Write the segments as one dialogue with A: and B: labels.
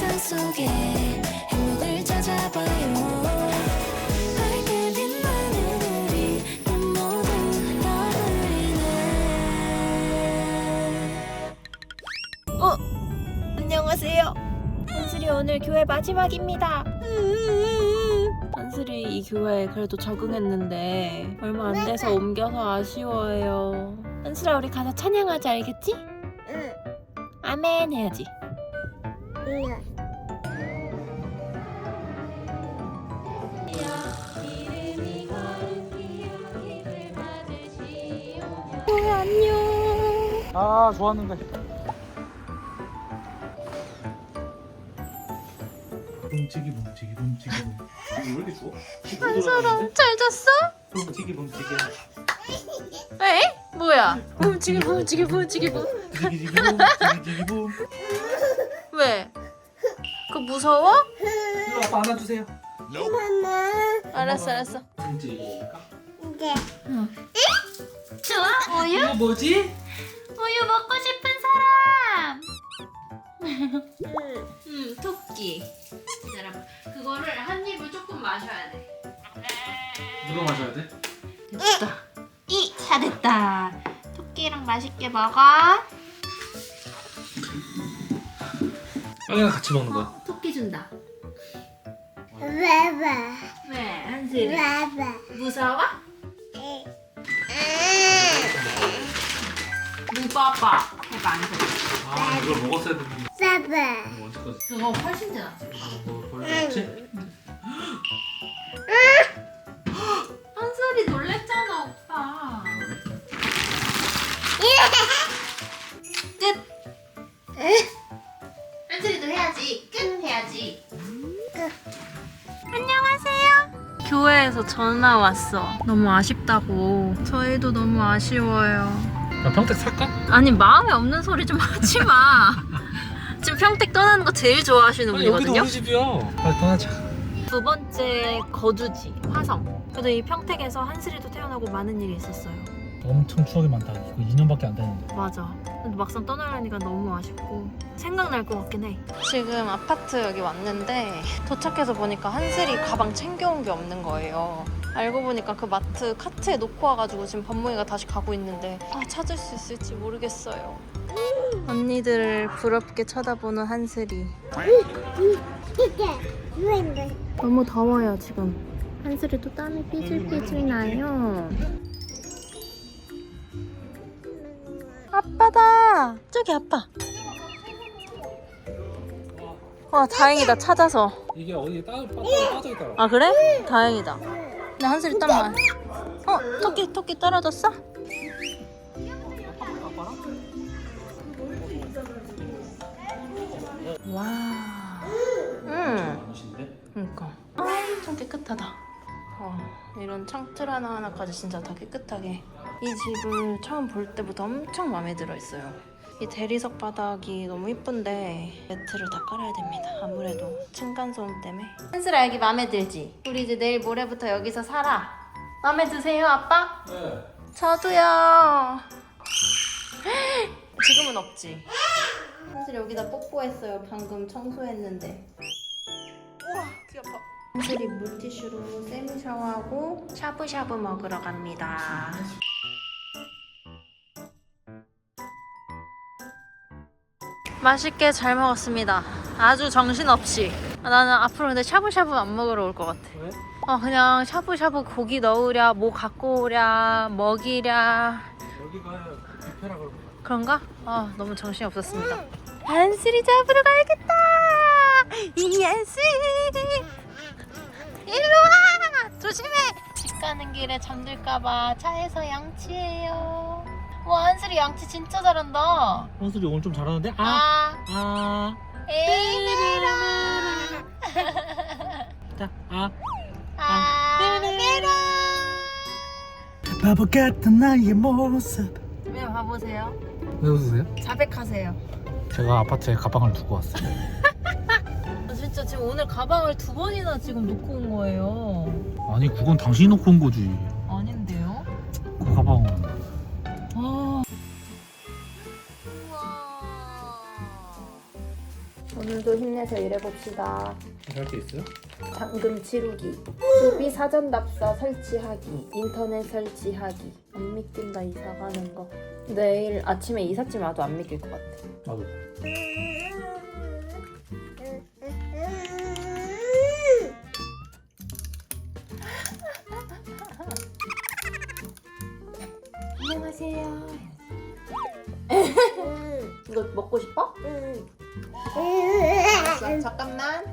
A: 일상 속에 행복을 찾아봐요 밝게 빛나는 우리 이 모두 러블리네
B: 어? 안녕하세요. 한슬이 오늘 교회 마지막입니다. 한슬이 이 교회에 그래도 적응했는데 얼마 안 돼서 옮겨서 아쉬워요. 한슬아 우리 가서 찬양하자 알겠지?
C: 응.
B: 아멘 해야지.
D: 아 좋았는데 뭉치기 뭉치기 뭉치기 뭉왜 이렇게 추워?
B: 한슬아 잘 잤어?
D: 뭉치기 뭉치기
B: 에? 뭐야? 뭉치기 뭉치기 뭉치기 뭉.
D: 지기지기 붐 지기지기 붐
B: 왜? 무서워?
D: 이리 아빠 안아주세요
C: 엄마.
B: 알았어 알았어.
D: 뭉치기
C: 이제.
B: 좋아? 우유?
D: 이거 뭐지?
B: 우유 먹고 싶은 사람.
C: 응.
B: 음, 토끼. 기다려봐. 그거를 한 입을 조금 마셔야 돼.
D: 누가 마셔야 돼?
B: 됐다. 이 잘했다. 토끼랑 맛있게 먹어.
D: 빵이랑 같이 먹는 거야
B: 어, 토끼 준다.
C: 봐봐.
B: 왜? 한슬이. 무서워?
C: 응.
B: 무빠빠. 해봐 한슬이.
D: 아 이걸 먹었어야 되는데
C: 봐봐.
D: 언제까지
B: 그거 훨씬 더 낫지.
D: 뭐 벌레였지?
B: 전화 왔어. 너무 아쉽다고. 저희도 너무 아쉬워요.
D: 야 평택 살까?
B: 아니 마음에 없는 소리 좀 하지 마. 지금 평택 떠나는 거 제일 좋아하시는
D: 아니 여기도
B: 분이거든요.
D: 우리 집이야 빨리 떠나자
B: 두 번째 거주지 화성. 저도 이 평택에서 한슬이도 태어나고 많은 일이 있었어요.
D: 엄청 추억이 많다 이거 2년밖에 안 됐는데
B: 맞아. 근데 막상 떠나려니까 너무 아쉽고 생각날 것 같긴 해. 지금 아파트 여기 왔는데 도착해서 보니까 한슬이 가방 챙겨온 게 없는 거예요. 알고 보니까 그 마트 카트에 놓고 와가지고 지금 범무이가 다시 가고 있는데 아 찾을 수 있을지 모르겠어요. 언니들을 부럽게 쳐다보는 한슬이. 너무 더워요 지금. 한슬이도 땀이 삐질삐질 나요. 아빠다. 저기 아빠. 와 다행이다 찾아서.
D: 이게 어디 따, 빠, 빠져 있더라
B: 아 그래? 다행이다. 근데 한슬이 땀만. 어 토끼 토끼 떨어졌어? 와. 응.
D: 멋있는데?
B: 그러니까. 엄청 깨끗하다. 와, 이런 창틀 하나 하나까지 진짜 다 깨끗하게. 이 집을 처음 볼 때부터 엄청 마음에 들어 있어요. 이 대리석 바닥이 너무 이쁜데 매트를 다 깔아야 됩니다. 아무래도 층간 소음 때문에. 한슬아 여기 마음에 들지? 우리 이제 내일 모레부터 여기서 살아. 마음에 드세요, 아빠?
D: 네
B: 저도요. 지금은 없지. 한슬이 여기다 뽀뽀했어요. 방금 청소했는데. 우와, 귀 아파. 한슬이 물티슈로 세미 샤워하고 샤브샤브 먹으러 갑니다. 맛있게 잘 먹었습니다. 아주 정신없이. 아, 나는 앞으로 근데 샤브샤브 안 먹으러 올 것 같아.
D: 왜?
B: 어 그냥 샤브샤브 고기 넣으랴 뭐 갖고 오랴 먹이랴
D: 여기가 뷔페라 그러고
B: 그런가? 아 너무 정신이 없었습니다 한슬이 잡으러 가야겠다 이 한슬 일로 와 조심해 집 가는 길에 잠들까봐 차에서 양치해요 와 한슬이 양치 진짜 잘한다
D: 원슬이 오늘 좀 잘하는데? 아!
B: 아
D: 아!
B: 에이메라
D: 자, 아!
B: 아 메라
D: 바보 같은 나의 모습
B: 왜 봐보세요
D: 왜 웃으세요?
B: 자백하세요
D: 제가 아파트에 가방을 두고 왔어요
B: 아, 진짜 지금 오늘 가방을 두 번이나 지금 놓고 온 거예요.
D: 아니 그건 당신이 놓고 온 거지
B: 아닌데요?
D: 그 가방은
B: 오늘도 힘내서 일해봅시다.
D: 할게 있어요?
B: 잔금 치르기, 수비 사전 답사 설치하기, 인터넷 설치하기. 안 믿긴다 이사 가는 거. 내일 아침에 이삿짐 와도 안 믿길 것 같아.
D: 나도.
B: 안녕하세요. 이거 먹고 싶어? 알 았어, 잠깐만.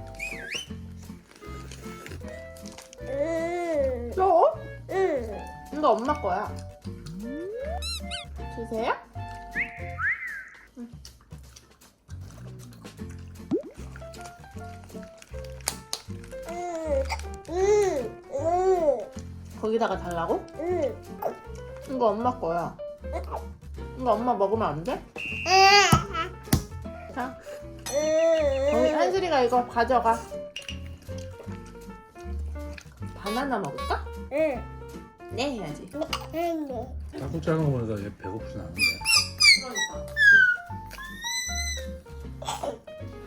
B: 줘? 이거 엄마 거야. 주세요. 거기다가 달라고? 이거 엄마 거야. 이거 엄마 먹으면 안 돼? 자, 거기 한슬이가 이거 가져가. 바나나 먹을까? 네 해야지.
D: 자꾸 작은 거 보니까 얘 배고프진 않은데.
B: 그러니까.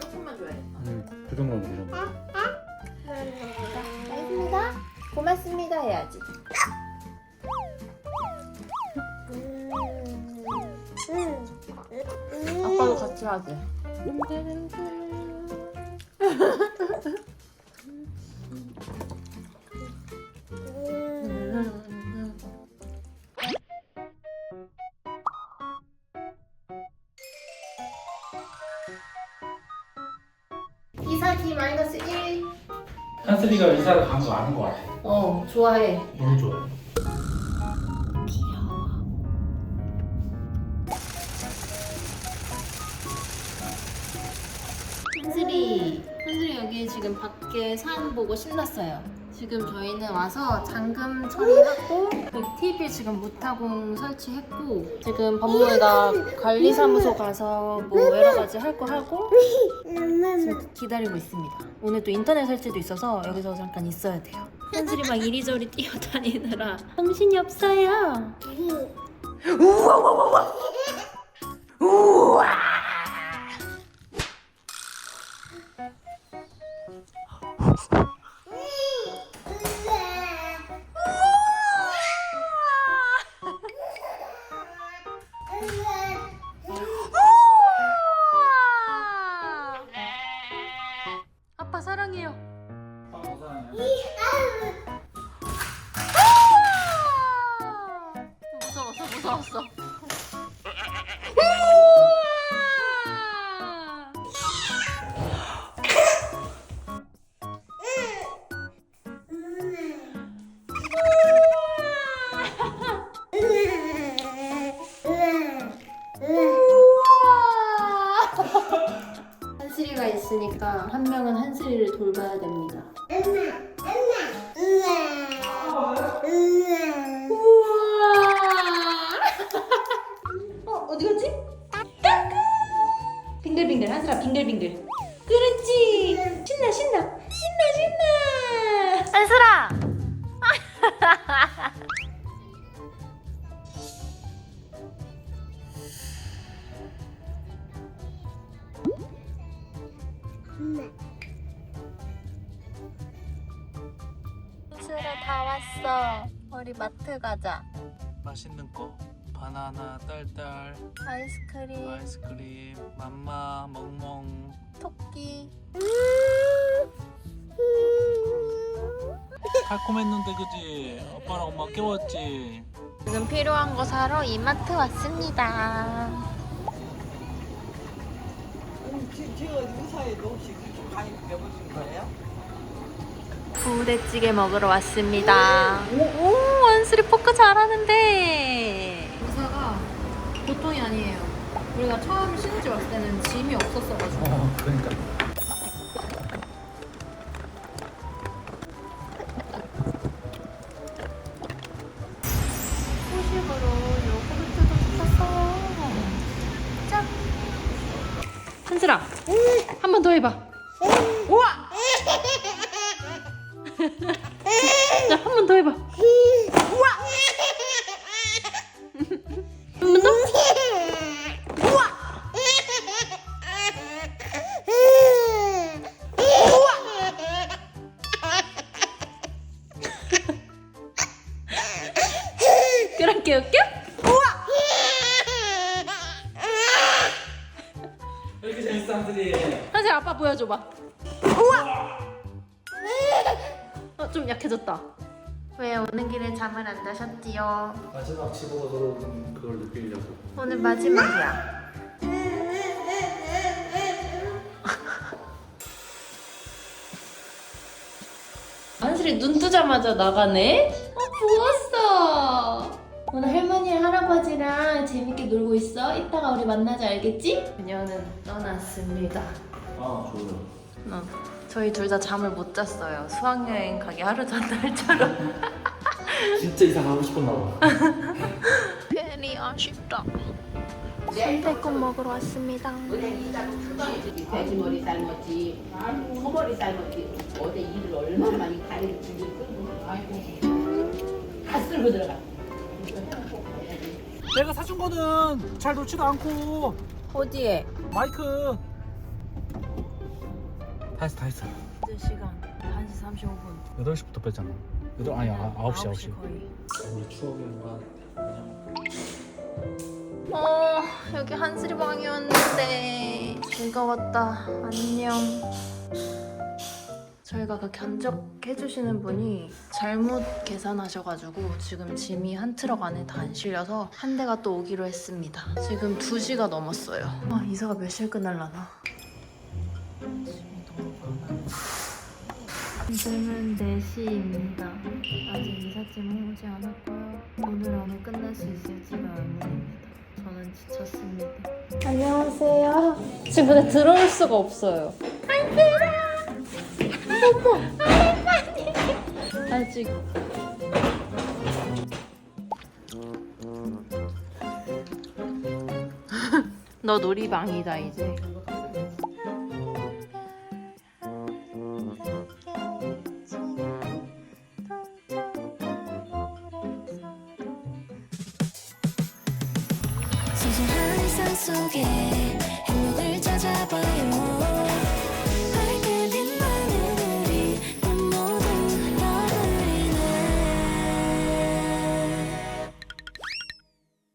B: 조금만 줘야겠다.
D: 응. 그 정도면 그 정도.
B: 알겠습니다. 고맙습니다 해야지. 아빠도 같이 하지. 이사기 마이너스 1.
D: 한슬이가 이사를 간 거 아는 거 같아.
B: 어, 좋아해.
D: 너무 좋아해.
B: 밖에 산 보고 신났어요. 지금 저희는 와서 잠금 처리하고 TV 지금 무타공 설치했고 지금 법무에다 관리사무소 가서 뭐 여러 가지 할 거 하고 지금 기다리고 있습니다. 오늘 또 인터넷 설치도 있어서 여기서 잠깐 있어야 돼요. 한슬이 막 이리저리 뛰어다니느라 정신이 없어요. 아빠 사랑해요. 무서웠어, 무서웠어. 어 어디 갔지? 빙글빙글 한슬아 빙글빙글. 그렇지. 신나 신나 신나 신나. 한슬아. 한슬 왔어. 우리 마트 가자.
D: 맛있는 거. 바나나, 딸딸,
B: 아이스크림,
D: 아이스크림, 맘마, 멍멍.
B: 토끼.
D: 달콤했는데 그지? 아빠랑 엄마 깨웠지?
B: 지금 필요한 거 사러 이마트 왔습니다.
E: 제가 유사에도 혹시 그렇게 많이 배워준 거예요?
B: 부대찌개 먹으러 왔습니다. 오, 원슬이 포크 잘하는데. 의사가 보통이 아니에요. 우리가 처음 시너지 왔을 때는 짐이 없었어가지고.
D: 어, 그러니까.
B: 보여줘봐. 우와. 어, 좀 약해졌다. 왜 오는 길에 잠을 안 자셨지요?
D: 마지막 집으로 들어온 그걸 느끼려고
B: 오늘 마지막이야. 한슬이 눈 뜨자마자 나가네? 어, 부었어. 오늘 할머니랑 할아버지랑 재밌게 놀고 있어. 이따가 우리 만나자, 알겠지? 그녀는 떠났습니다.
D: 아 좋아요
B: 어, 저희 둘 다 잠을 못 잤어요. 수학여행 가기 하루 전 날처럼.
D: 진짜 이상 하고 싶었나 봐
B: 괜히 아쉽다. 순대국 먹으러 왔습니다.
F: 돼지머리 삶았지, 소머리 삶았지. 어제 일을 얼마나 많이 다리를 들고 끌고, 아이고, 다 쓸고 들어가.
G: 내가 사준 거는 잘 놓지도 않고
B: 어디에?
G: 마이크 다 했어 다 했어
B: 2시간 1시 35분.
G: 8시부터 뺐잖아 여덟 아니 아, 9시 9시
B: 거의.
D: 우리 추억의 맛
B: 어, 여기 한슬이 방이었는데 즐거웠다. 안녕. 저희가 그 견적해주시는 분이 잘못 계산하셔가지고 지금 짐이 한 트럭 안에 다 안 실려서 한 대가 또 오기로 했습니다. 지금 2시가 넘었어요. 아, 이사가 몇 시에 끝날라나? 지금은 4시입니다. 아직 이삿짐은 오지 않았고요. 오늘 안에 끝날 수 있을지가 의문입니다. 저는 지쳤습니다. 안녕하세요. 지금 근데 들어올 수가 없어요. 어머! 아직. 너 놀이방이다 이제.
A: 속에